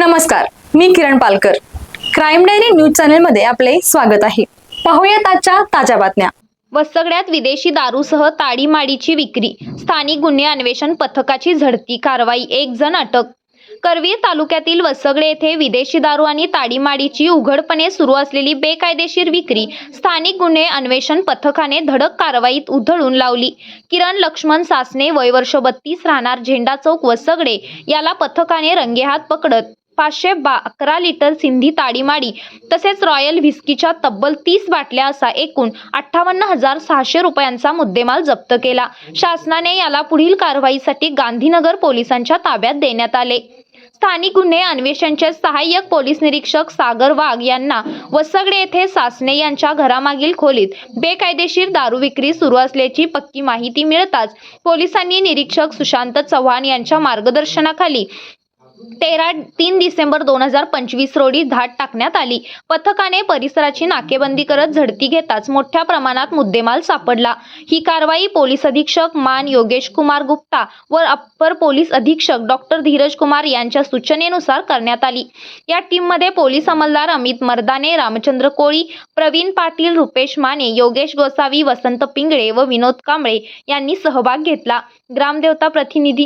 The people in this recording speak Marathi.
नमस्कार मी Kiran Palkar. Crime diary news चॅनलमध्ये आपले स्वागत आहे. पाहूयात आजच्या ताज्या बातम्या. वसगड्यात विदेशी दारूसह ताडीमाडीची विक्री स्थानिक गुन्हे अन्वेषण पथकाची झडती कारवाई एक जण अटक. करवीर तालुक्यातील वसगडे येथे विदेशी दारू आणि ताडीमाडीची उघडपणे सुरू असलेली बेकायदेशीर विक्री स्थानिक गुन्हे अन्वेषण पथकाने धडक कारवाईत उधळून लावली. किरण लक्ष्मण सासने वय वर्ष बत्तीस राहणार झेंडा चौक वसगडे याला पथकाने रंगेहात पकडत. पाचशे बा अकरा लिटर सिंधी ताडीमाडी तसेच रॉयल व्हिस्कीच्या तब्बल तीस बाटल्या असा एकूण अठ्ठावन्न हजार सहाशे रुपयांचा मुद्देमाल जप्त केला. शासनाने याला पुढील कारवाईसाठी गांधीनगर पोलिसांच्या ताब्यात देण्यात आले. स्थानिक गुन्हे अन्वेषणचे सहाय्यक पोलीस निरीक्षक सागर वाघ यांना वसगडे येथे सासने यांच्या घरामागील खोलीत बेकायदेशीर दारू विक्री सुरू असल्याची पक्की माहिती मिळताच पोलिसांनी निरीक्षक सुशांत चव्हाण यांच्या मार्गदर्शनाखाली तेरा तीन डिसेंबर दोन हजार पंचवीस रोजी धाड टाकण्यात आली. पथकाने परिसराची नाकेबंदी करत झडती घेताच मोठ्या प्रमाणात मुद्देमाल सापडला. ही कारवाई पोलीस अधीक्षक मान योगेश कुमार गुप्ता व अप्पर पोलीस अधीक्षक डॉक्टर धीरज कुमार यांच्या सूचनेनुसार करण्यात आली. या टीममध्ये पोलीस अंमलदार अमित मर्दाने रामचंद्र कोळी प्रवीण पाटील रुपेश माने योगेश गोसावी वसंत पिंगळे व विनोद कांबळे यांनी सहभाग घेतला. ग्रामदेवता प्रतिनिधी